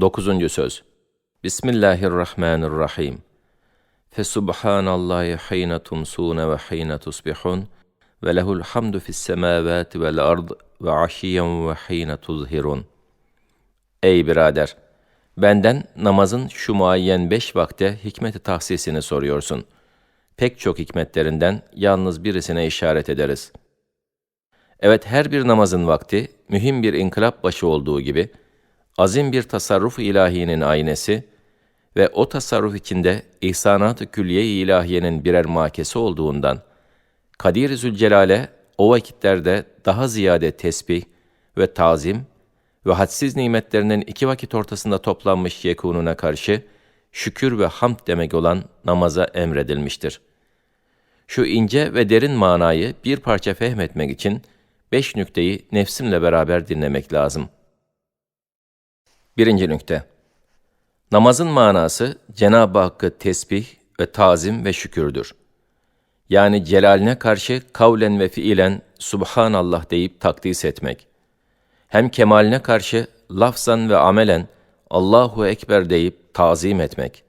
Dokuzuncu söz. Bismillahirrahmanirrahim. Fesubhanallahi hîne tumsûne ve hîne tusbihun ve lehul hamdu fis semâvâti vel ard ve aşiyen ve hîne tuzhirun. Ey birader! Benden namazın şu muayyen beş vakte hikmeti tahsisini soruyorsun. Pek çok hikmetlerinden yalnız birisine işaret ederiz. Evet her bir namazın vakti mühim bir inkılap başı olduğu gibi, azim bir tasarruf ilahinin aynesi ve o tasarruf içinde ihsanat-ı külliye-i ilahiyenin birer makesi olduğundan, Kadir-i Zülcelal'e o vakitlerde daha ziyade tesbih ve tazim ve hadsiz nimetlerinin iki vakit ortasında toplanmış yekununa karşı şükür ve hamd demek olan namaza emredilmiştir. Şu ince ve derin manayı bir parça fehmetmek için beş nükteyi nefsimle beraber dinlemek lazım. Birinci nükte. Namazın manası Cenab-ı Hakk'ı tesbih ve tazim ve şükürdür. Yani celaline karşı kavlen ve fiilen Subhanallah deyip takdis etmek. Hem kemaline karşı lafzan ve amelen Allahu Ekber deyip tazim etmek.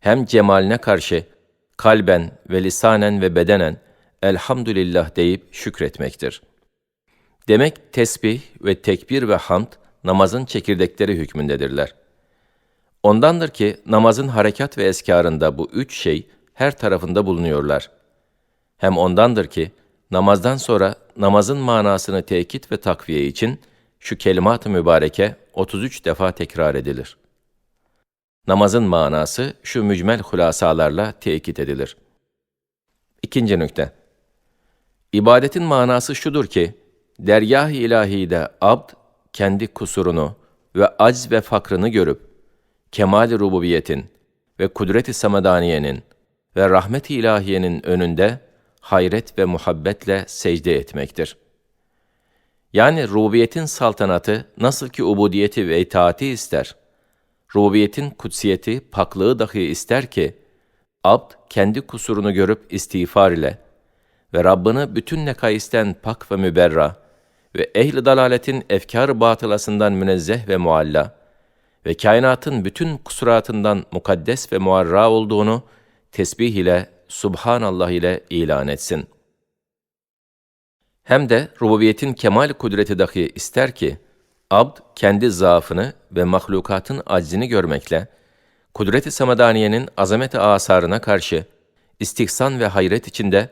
Hem cemaline karşı kalben ve lisanen ve bedenen elhamdülillah deyip şükretmektir. Demek tesbih ve tekbir ve hamd namazın çekirdekleri hükmündedirler. Ondandır ki namazın harekat ve eskarında bu üç şey her tarafında bulunuyorlar. Hem ondandır ki namazdan sonra namazın manasını tekit ve takviye için şu kelimat-ı mübareke 33 defa tekrar edilir. Namazın manası şu mücmel hulasalarla tekit edilir. İkinci nükte. İbadetin manası şudur ki, dergâh-ı ilahide abd kendi kusurunu ve acz ve fakrını görüp, kemal-i rububiyetin ve kudret-i samadaniyenin ve rahmet-i ilahiyenin önünde hayret ve muhabbetle secde etmektir. Yani rububiyetin saltanatı nasıl ki ubudiyeti ve itaati ister, rububiyetin kutsiyeti, paklığı dahi ister ki, abd kendi kusurunu görüp istiğfar ile ve Rabbini bütün nekaisten pak ve müberra ve ehl-i dalaletin efkar batılasından münezzeh ve mualla ve kainatın bütün kusuratından mukaddes ve muarra olduğunu tesbih ile, subhanallah ile ilan etsin. Hem de rububiyetin kemal kudreti dahi ister ki, abd kendi zaafını ve mahlukatın aczini görmekle, kudret-i samadaniyenin azamet-i asarına karşı, istihsan ve hayret içinde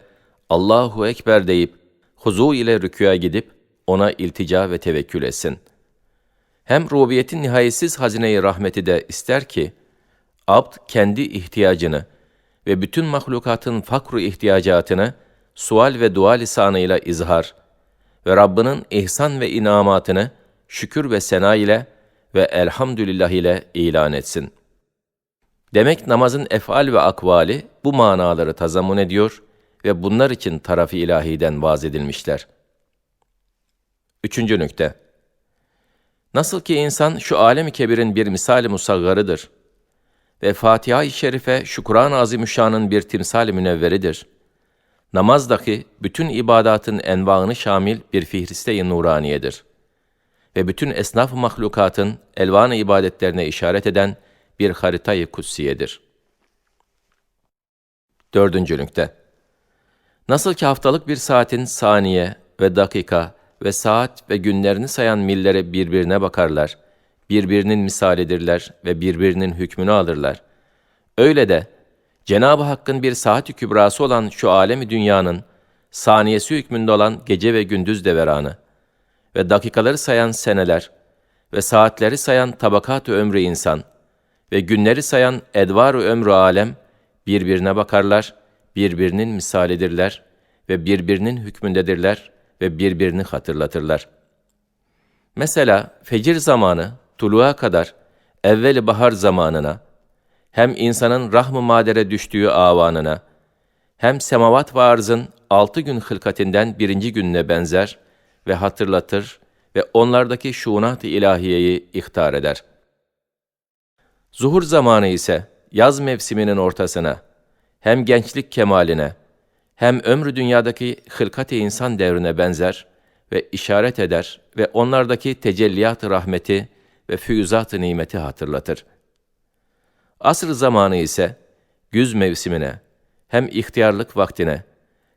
Allahu Ekber deyip, huzu ile rükûya gidip, ona iltica ve tevekkül etsin. Hem rubiyetin nihayetsiz hazine-i rahmeti de ister ki, abd kendi ihtiyacını ve bütün mahlukatın fakru ihtiyacatını sual ve dua lisanıyla izhar ve Rabbinin ihsan ve inamatını şükür ve sena ile ve elhamdülillah ile ilan etsin. Demek namazın efal ve akvali bu manaları tazamun ediyor ve bunlar için tarafı ilahiden vaz edilmişler. Üçüncü nükte. Nasıl ki insan şu alem-i kebirin bir misali musaggarıdır ve Fatiha-i Şerife şu Kur'an-ı Azimüşşan'ın bir timsal-i münevveridir. Namazdaki bütün ibadatın envaını şamil bir fihriste-i nuraniyedir. Ve bütün esnaf mahlukatın elvan-ı ibadetlerine işaret eden bir haritayı kutsiyedir. Dördüncü nükte. Nasıl ki haftalık bir saatin saniye ve dakika ve saat ve günlerini sayan millere birbirine bakarlar, birbirinin misalidirler ve birbirinin hükmünü alırlar. Öyle de Cenab-ı Hakk'ın bir saat-i kübrası olan şu alemi dünyanın, saniyesi hükmünde olan gece ve gündüz deveranı ve dakikaları sayan seneler ve saatleri sayan tabakat-ı ömrü insan ve günleri sayan edvar-ı ömrü alem birbirine bakarlar, birbirinin misalidirler ve birbirinin hükmündedirler ve birbirini hatırlatırlar. Mesela fecir zamanı tuluğa kadar evveli bahar zamanına, hem insanın rahm-ı madere düştüğü avanına, hem semavat ve arzın altı gün hılkatinden birinci gününe benzer ve hatırlatır ve onlardaki şuunat-ı ilahiyeyi ihtar eder. Zuhur zamanı ise yaz mevsiminin ortasına, hem gençlik kemaline, hem ömrü dünyadaki hılkat-ı insan devrine benzer ve işaret eder ve onlardaki tecelliyat rahmeti ve füyüzat-ı nimeti hatırlatır. Asr zamanı ise güz mevsimine, hem ihtiyarlık vaktine,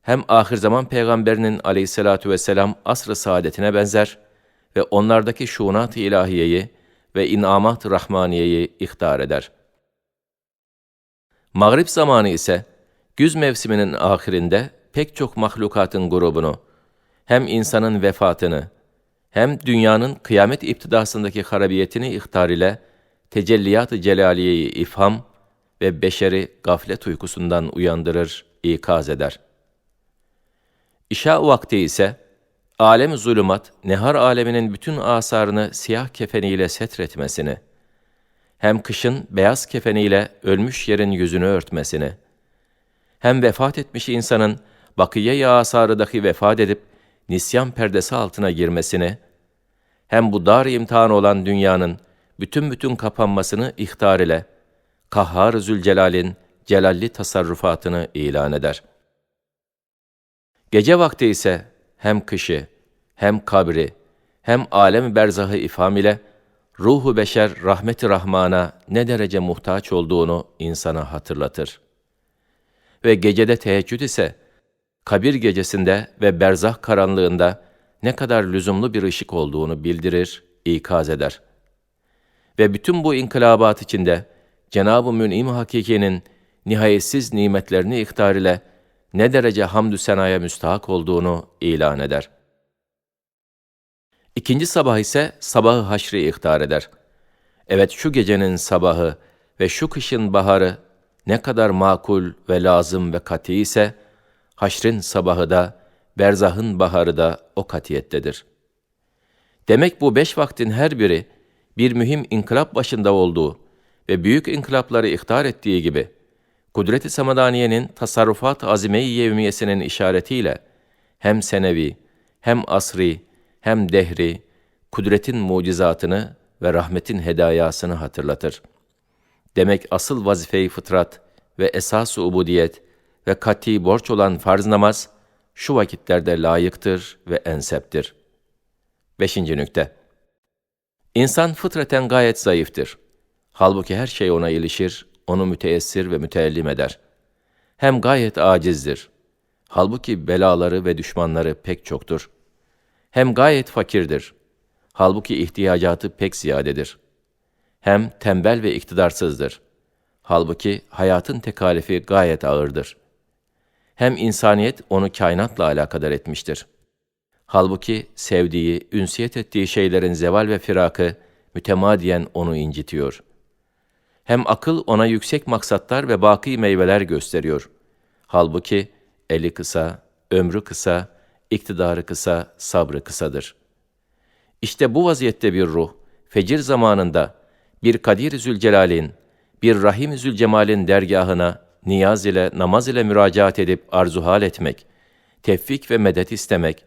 hem ahir zaman peygamberinin aleyhissalatu vesselam asr-ı saadetine benzer ve onlardaki şuunat-ı ilahiyeyi ve inamat-ı rahmaniyeyi ihtar eder. Mağrib zamanı ise güz mevsiminin ahirinde pek çok mahlukatın grubunu, hem insanın vefatını, hem dünyanın kıyamet iptidasındaki harabiyetini ihtar ile tecelliyat-ı celaliyeyi ifham ve beşeri gaflet uykusundan uyandırır, ikaz eder. İşa vakti ise, alem zulümat, nehar aleminin bütün asarını siyah kefeniyle setretmesini, hem kışın beyaz kefeniyle ölmüş yerin yüzünü örtmesini, hem vefat etmiş insanın bakiye-i asarı vefat edip nisyan perdesi altına girmesini, hem bu dar imtihan olan dünyanın bütün bütün kapanmasını ihtar ile, Kahhar Zülcelal'in celalli tasarrufatını ilan eder. Gece vakti ise hem kışı, hem kabri, hem alem berzahı ifham ile, ruhu beşer rahmeti rahmana ne derece muhtaç olduğunu insana hatırlatır. Ve gecede teheccüd ise, kabir gecesinde ve berzah karanlığında ne kadar lüzumlu bir ışık olduğunu bildirir, ikaz eder. Ve bütün bu inkılabat içinde Cenab-ı Mün'im Hakiki'nin nihayetsiz nimetlerini ihtar ile ne derece hamdü senaya müstahak olduğunu ilan eder. İkinci sabah ise sabahı haşri ihtar eder. Evet şu gecenin sabahı ve şu kışın baharı ne kadar makul ve lazım ve kati ise, haşrin sabahı da, berzahın baharı da o katiyettedir. Demek bu beş vaktin her biri, bir mühim inkılap başında olduğu ve büyük inkılapları ihtar ettiği gibi, Kudret-i Samadaniye'nin tasarrufat azime-i yevmiyesinin işaretiyle, hem senevi, hem asri, hem dehri, kudretin mucizatını ve rahmetin hedayasını hatırlatır. Demek asıl vazife-i fıtrat ve esas-ı ubudiyet ve kati borç olan farz namaz, şu vakitlerde layıktır ve enseptir. Beşinci nükte. İnsan fıtraten gayet zayıftır. Halbuki her şey ona ilişir, onu müteessir ve müteellim eder. Hem gayet acizdir. Halbuki belaları ve düşmanları pek çoktur. Hem gayet fakirdir. Halbuki ihtiyacatı pek ziyadedir. Hem tembel ve iktidarsızdır. Halbuki hayatın tekalifi gayet ağırdır. Hem insaniyet onu kainatla alakadar etmiştir. Halbuki sevdiği, ünsiyet ettiği şeylerin zeval ve firakı mütemadiyen onu incitiyor. Hem akıl ona yüksek maksatlar ve baki meyveler gösteriyor. Halbuki eli kısa, ömrü kısa, iktidarı kısa, sabrı kısadır. İşte bu vaziyette bir ruh, fecir zamanında bir Kadir Zülcelal'in, bir Rahim Zülcemal'in dergahına niyaz ile, namaz ile müracaat edip arzuhal etmek, tevfik ve medet istemek,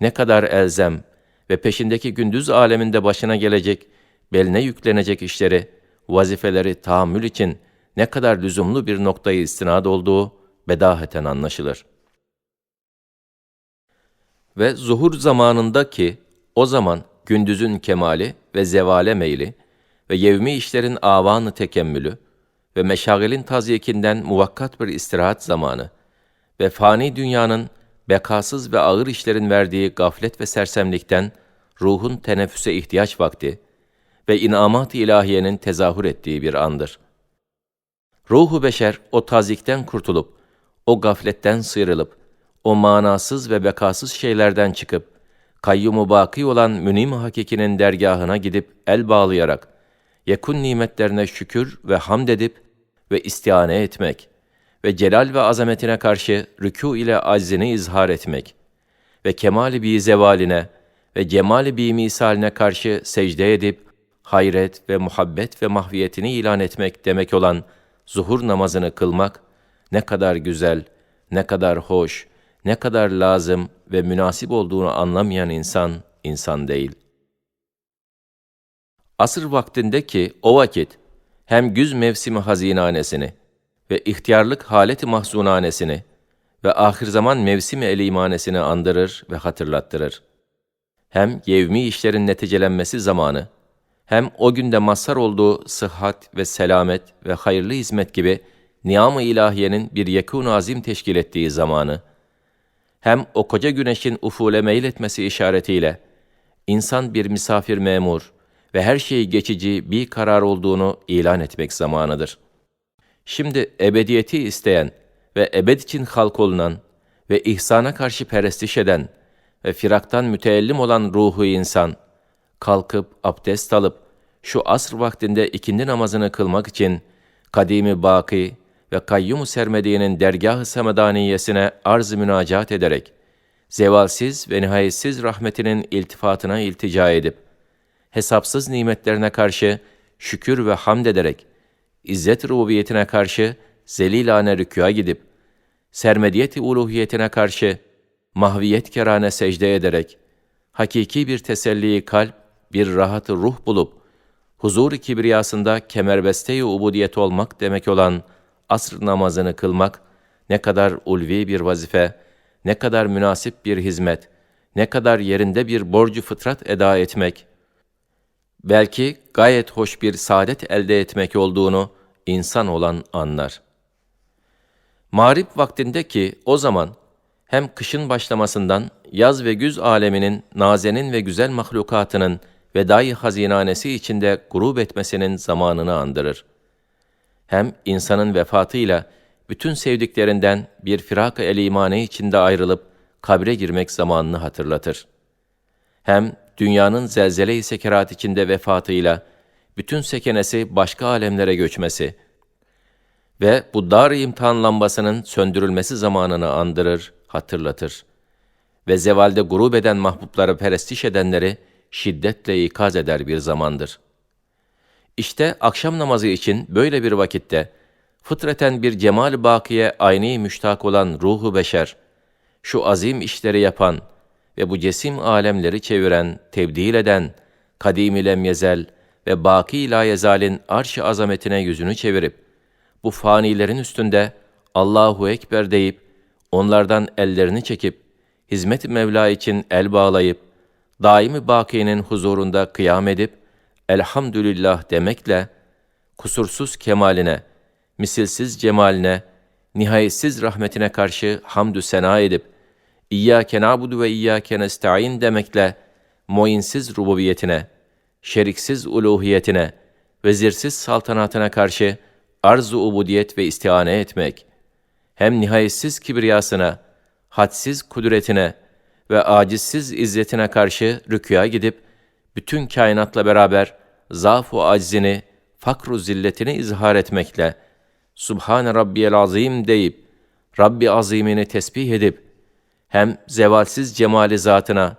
ne kadar elzem ve peşindeki gündüz aleminde başına gelecek, beline yüklenecek işleri, vazifeleri tahammül için ne kadar lüzumlu bir noktayı istinad olduğu bedaheten anlaşılır. Ve zuhur zamanında ki, o zaman gündüzün kemali ve zevale meyli ve yevmi işlerin avanı tekemmülü ve meşagilin tazyikinden muvakkat bir istirahat zamanı ve fani dünyanın bekasız ve ağır işlerin verdiği gaflet ve sersemlikten ruhun teneffüse ihtiyaç vakti ve inamat-ı ilahiyenin tezahür ettiği bir andır. Ruhu beşer o tazikten kurtulup, o gafletten sıyrılıp, o manasız ve bekasız şeylerden çıkıp, kayyumu baki olan münim hakikinin dergahına gidip el bağlayarak, yakun nimetlerine şükür ve hamd edip ve istihane etmek ve celal ve azametine karşı rükû ile aczini izhar etmek ve kemali bir zevaline ve cemali bir misaline karşı secde edip hayret ve muhabbet ve mahviyetini ilan etmek demek olan zuhur namazını kılmak ne kadar güzel, ne kadar hoş, ne kadar lazım ve münasip olduğunu anlamayan insan, insan değil. Asır vaktinde ki o vakit hem güz mevsimi hazinanesini ve ihtiyarlık haleti mahzunanesini ve ahir zaman mevsimi elimanesini andırır ve hatırlattırır. Hem yevmi işlerin neticelenmesi zamanı, hem o günde mazhar olduğu sıhhat ve selamet ve hayırlı hizmet gibi niyam-ı ilahiyenin bir yekûn azim teşkil ettiği zamanı, hem o koca güneşin ufule meyletmesi işaretiyle, insan bir misafir memur ve her şeyi geçici bir karar olduğunu ilan etmek zamanıdır. Şimdi ebediyeti isteyen ve ebed için halk olunan ve ihsana karşı perestiş eden ve firaktan müteellim olan ruhu insan, kalkıp abdest alıp şu asr vaktinde ikindi namazını kılmak için kadimi baki ve kayyum-u sermediyenin dergah-ı semedaniyesine arz-ı münacat ederek, zevalsiz ve nihayetsiz rahmetinin iltifatına iltica edip, hesapsız nimetlerine karşı şükür ve hamd ederek, izzet rububiyetine karşı zelilane rükûa gidip, sermediyeti uluhiyetine karşı mahviyet kerane secde ederek, hakiki bir teselli kalp, bir rahatı ruh bulup, huzur-u kibriyasında kemerbeste-i ubudiyet olmak demek olan asr namazını kılmak, ne kadar ulvi bir vazife, ne kadar münasip bir hizmet, ne kadar yerinde bir borcu fıtrat eda etmek, belki gayet hoş bir saadet elde etmek olduğunu insan olan anlar. Mağrip vaktinde ki o zaman hem kışın başlamasından yaz ve güz aleminin nazenin ve güzel mahlukatının vedai hazinanesi içinde grup etmesinin zamanını andırır. Hem insanın vefatıyla bütün sevdiklerinden bir firak-ı el-imane içinde ayrılıp kabre girmek zamanını hatırlatır. Hem dünyanın zelzele-i sekerat içinde vefatıyla bütün sekenesi başka alemlere göçmesi ve bu dar imtihan lambasının söndürülmesi zamanını andırır, hatırlatır. Ve zevalde grup eden mahbubları perestiş edenleri şiddetle ikaz eder bir zamandır. İşte akşam namazı için böyle bir vakitte, fıtraten bir cemal bakiye aynı müştak olan ruhu beşer, şu azim işleri yapan ve bu cesim alemleri çeviren, tebdil eden, kadim ile yezel ve baki ila yezalin arş-ı azametine yüzünü çevirip, bu fanilerin üstünde Allahu Ekber deyip, onlardan ellerini çekip, hizmet-i Mevla için el bağlayıp, daimi bakinin huzurunda kıyam edip, elhamdülillah demekle, kusursuz kemaline, misilsiz cemaline, nihayetsiz rahmetine karşı hamdü sena edip, İyyâke na'budu ve iyyâke nesta'in demekle, muinsiz rububiyetine, şeriksiz uluhiyetine, vezirsiz saltanatına karşı arz-ı ubudiyet ve istihane etmek, hem nihayetsiz kibriyasına, hadsiz kudretine ve acizsiz izzetine karşı rükûya gidip, bütün kainatla beraber zaaf-ı aczini, fakru zilletini izhar etmekle, Subhane Rabbiyel Azim deyip, Rabbi Azimini tesbih edip, hem zevalsiz cemali zatına,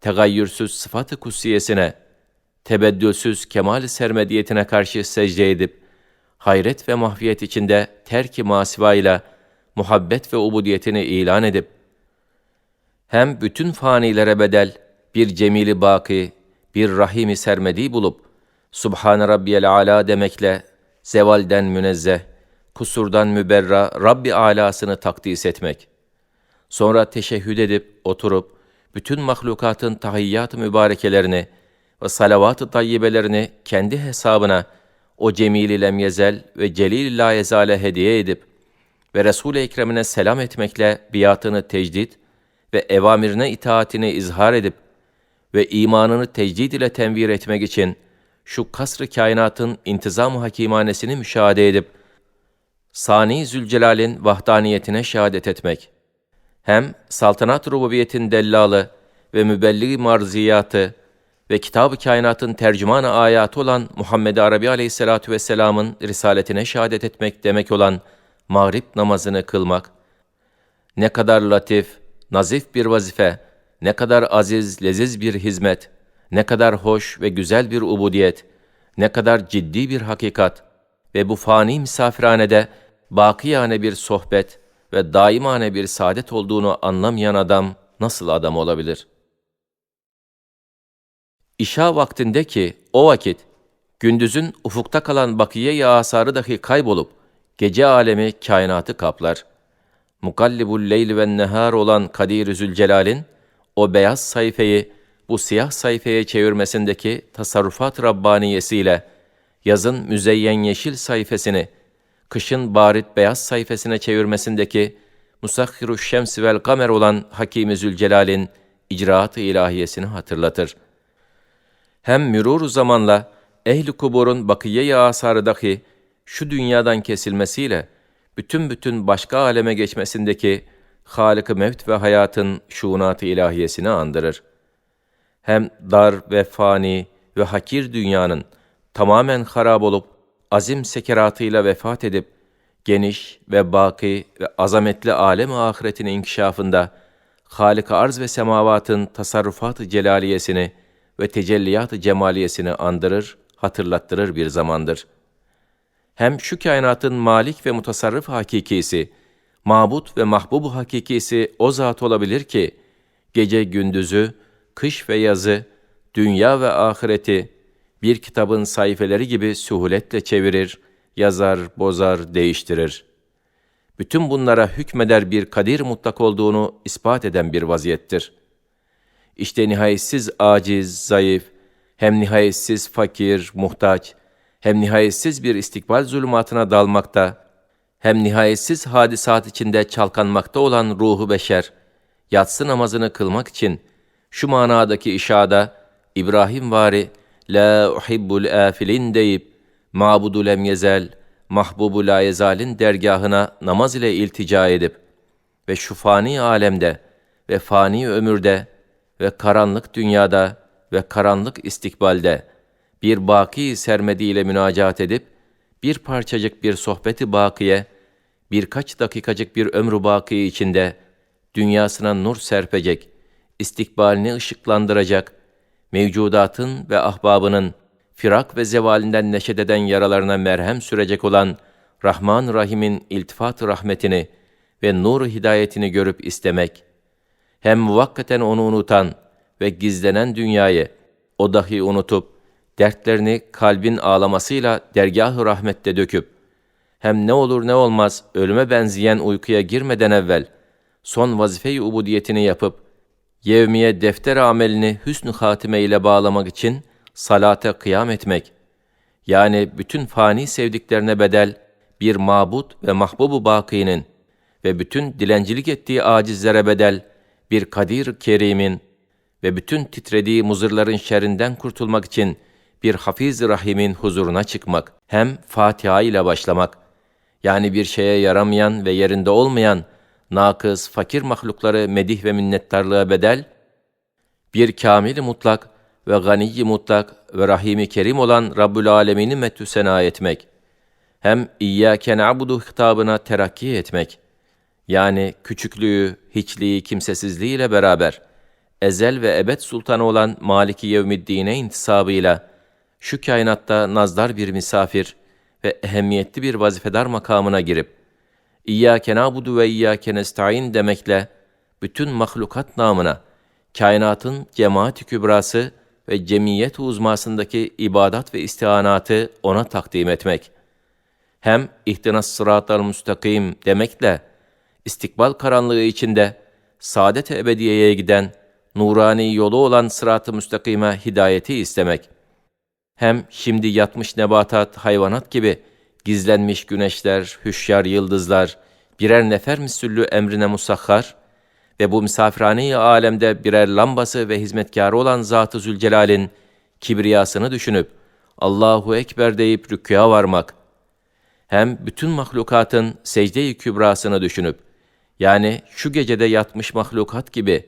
tegayyürsüz sıfat-ı kutsiyesine, tebeddülsüz kemal sermediyetine karşı secde edip, hayret ve mahfiyet içinde terk-i masiva ile muhabbet ve ubudiyetini ilan edip, hem bütün fanilere bedel bir cemili baki, bir rahimi sermedi bulup, Subhan Rabbiyel Ala demekle zevalden münezzeh, kusurdan müberra Rabbi alasını takdis etmek. Sonra teşehhüd edip oturup bütün mahlukatın tahiyyat-ı mübarekelerini ve salavat-ı tayyibelerini kendi hesabına o cemil-i lemyezel ve celil-i la hediye edip ve Resul-i Ekrem'ine selam etmekle biatını tecdid ve evamirine itaatini izhar edip ve imanını tecdid ile tenvir etmek için şu kasr-ı kainatın intizam-ı hakimanesini müşahede edip, Sani Zülcelal'in vahdaniyetine şehadet etmek, hem saltanat rububiyetin dellalı ve mübelli marziyatı ve kitab-ı kainatın tercüman ayatı olan Muhammed Arabi aleyhissalatu vesselamın risaletine şehadet etmek demek olan mağrib namazını kılmak, ne kadar latif, nazif bir vazife, ne kadar aziz, leziz bir hizmet, ne kadar hoş ve güzel bir ubudiyet, ne kadar ciddi bir hakikat ve bu fani misafirhanede bakiyane bir sohbet ve daimane bir saadet olduğunu anlamayan adam nasıl adam olabilir? İşa vaktinde ki o vakit gündüzün ufukta kalan bakiye-i asarı dahi kaybolup gece alemi kainatı kaplar. Mukallibul leyl ve nehar olan Kadir-i Zülcelal'in o beyaz sayfayı bu siyah sayfaya çevirmesindeki tasarrufat Rabbaniyesiyle yazın müzeyyen yeşil sayfasını, kışın barit beyaz sayfasına çevirmesindeki Musahhiru Şems vel Kamer olan Hakimi Zülcelal'in icraat-ı ilahiyesini hatırlatır. Hem mürur zamanla ehli kuburun bakiye-i asarı dahi şu dünyadan kesilmesiyle bütün bütün başka aleme geçmesindeki Halık-ı Mevt ve hayatın şuunat-ı ilahiyesini andırır. Hem dar ve fani ve hakir dünyanın tamamen harap olup azim sekeratıyla vefat edip geniş ve baki ve azametli alem-i ahiretin inkişafında Halik-i arz ve semavatın tasarrufat-ı celaliyesini ve tecelliyat-ı cemaliyesini andırır, hatırlattırır bir zamandır. Hem şu kainatın malik ve mutasarrıf hakikisi, mabut ve mahbub hakikisi o zat olabilir ki, gece gündüzü, kış ve yazı, dünya ve ahireti bir kitabın sayfeleri gibi suhuletle çevirir, yazar, bozar, değiştirir. Bütün bunlara hükmeder bir kadir mutlak olduğunu ispat eden bir vaziyettir. İşte nihayetsiz aciz, zayıf, hem nihayetsiz fakir, muhtaç, hem nihayetsiz bir istikbal zulümatına dalmakta, hem nihayetsiz hadisat içinde çalkanmakta olan ruhu beşer, yatsı namazını kılmak için şu manadaki işada İbrahim vari la uhibbul afilin deyip mabudu lem yezel mahbubu la yezalin dergahına namaz ile iltica edip ve şu fani alemde ve fani ömürde ve karanlık dünyada ve karanlık istikbalde bir baki sermediyle münacat edip bir parçacık bir sohbeti bakiye birkaç dakikacık bir ömrü baki içinde dünyasına nur serpecek, istikbalini ışıklandıracak, mevcudatın ve ahbabının firak ve zevalinden neşededen yaralarına merhem sürecek olan Rahman Rahim'in iltifat rahmetini ve nur hidayetini görüp istemek, hem muvakkaten onu unutan ve gizlenen dünyayı o dahi unutup, dertlerini kalbin ağlamasıyla dergah-ı rahmette döküp, hem ne olur ne olmaz ölüme benzeyen uykuya girmeden evvel, son vazife-i ubudiyetini yapıp, yevmiye defter amelini hüsnü hatime ile bağlamak için salate kıyam etmek, yani bütün fani sevdiklerine bedel bir mabut ve mahbubu bakinin ve bütün dilencilik ettiği acizlere bedel bir kadir kerimin ve bütün titrediği muzırların şerrinden kurtulmak için bir hafiz rahimin huzuruna çıkmak, hem Fatiha ile başlamak, yani bir şeye yaramayan ve yerinde olmayan, nakız, fakir mahlukları medih ve minnettarlığa bedel, bir kamil mutlak ve ganiy mutlak ve rahimi kerim olan Rabbül Alemin'i metü sena etmek, hem İyyâke na'budu hitabına terakki etmek, yani küçüklüğü, hiçliği, kimsesizliği ile beraber, ezel ve ebed sultanı olan Maliki Yevmiddin'e intisabıyla, şu kainatta nazdar bir misafir ve ehemmiyetli bir vazifedar makamına girip, İyyâke nâbudu ve iyyâke nesta'in demekle, bütün mahlukat namına, kainatın cemaat-i kübrası ve cemiyet uzmasındaki ibadat ve istihanatı ona takdim etmek. Hem ihtinas sıratal müstakim demekle, istikbal karanlığı içinde, saadet-i ebediyeye giden, nurani yolu olan sırat-ı müstakime hidayeti istemek. Hem şimdi yatmış nebatat, hayvanat gibi gizlenmiş güneşler, hüşyar yıldızlar, birer nefer misüllü emrine musahhar ve bu misafirhane alemde birer lambası ve hizmetkarı olan Zat-ı Zülcelal'in kibriyasını düşünüp Allahu Ekber deyip rükûya varmak, hem bütün mahlukatın secde-i kübrasını düşünüp, yani şu gecede yatmış mahlukat gibi,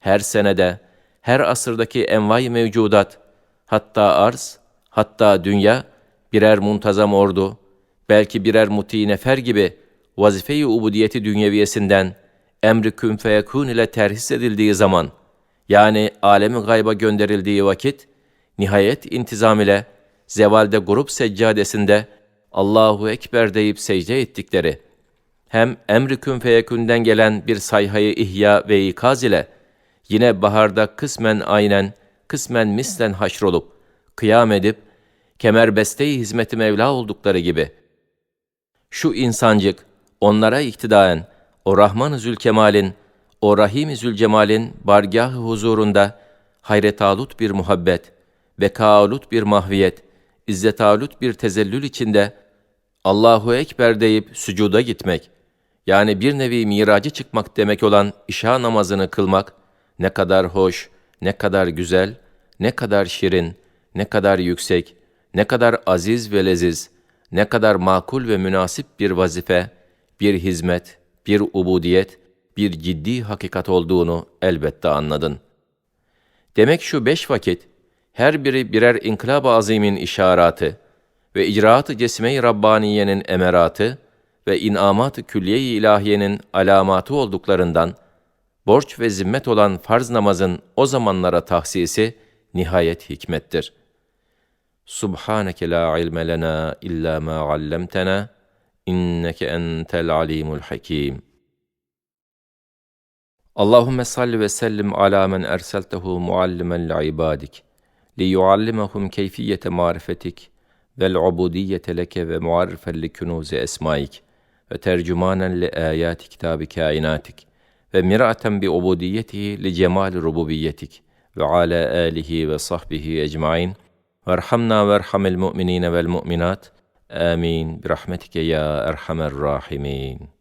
her senede, her asırdaki envai mevcudat, hatta arz, hatta dünya, birer muntazam ordu, belki birer muti nefer gibi vazife-i ubudiyeti dünyeviyesinden emri kün feyekûn ile terhis edildiği zaman, yani alemi gayba gönderildiği vakit, nihayet intizam ile zevalde grup seccadesinde Allahu Ekber deyip secde ettikleri, hem emri kün feyekûnden gelen bir sayhayı ihya ve ikaz ile, yine baharda kısmen aynen, kısmen mislen haşrolup, kıyam edip, kemerbeste-i hizmeti Mevla oldukları gibi, şu insancık, onlara iktidaen, o Rahman-ı Zülkemal'in, o Rahim-i Zülcemal'in bargah huzurunda, hayretalut bir muhabbet, bekaalut bir mahviyet, izzetalut bir tezellül içinde Allahu Ekber deyip sücuda gitmek, yani bir nevi miracı çıkmak demek olan işa namazını kılmak, ne kadar hoş, ne kadar güzel, ne kadar şirin, ne kadar yüksek, ne kadar aziz ve leziz, ne kadar makul ve münasip bir vazife, bir hizmet, bir ubudiyet, bir ciddi hakikat olduğunu elbette anladın. Demek şu beş vakit, her biri birer inkılab-ı azimin işaratı ve icraat-ı cesime-i Rabbaniye'nin emeratı ve inamat-ı külliye-i ilahiyenin alamatı olduklarından, borç ve zimmet olan farz namazın o zamanlara tahsisi nihayet hikmettir. سبحانك لا علم لنا إلا ما علمتنا إنك أنت العليم الحكيم. اللهم صل وسلم على من أرسلته معلما لعبادك ليعلمهم كيفية معرفتك والعبوديه لك ومعرفا لكنوز أسمائك وترجمانا لآيات كتاب كائناتك ومرأة بعبوديته لجمال ربوبيتك وعلى آله وصحبه أجمعين. Ve miraten bi ubudiyetihi li cemal rububiyyetik ve ala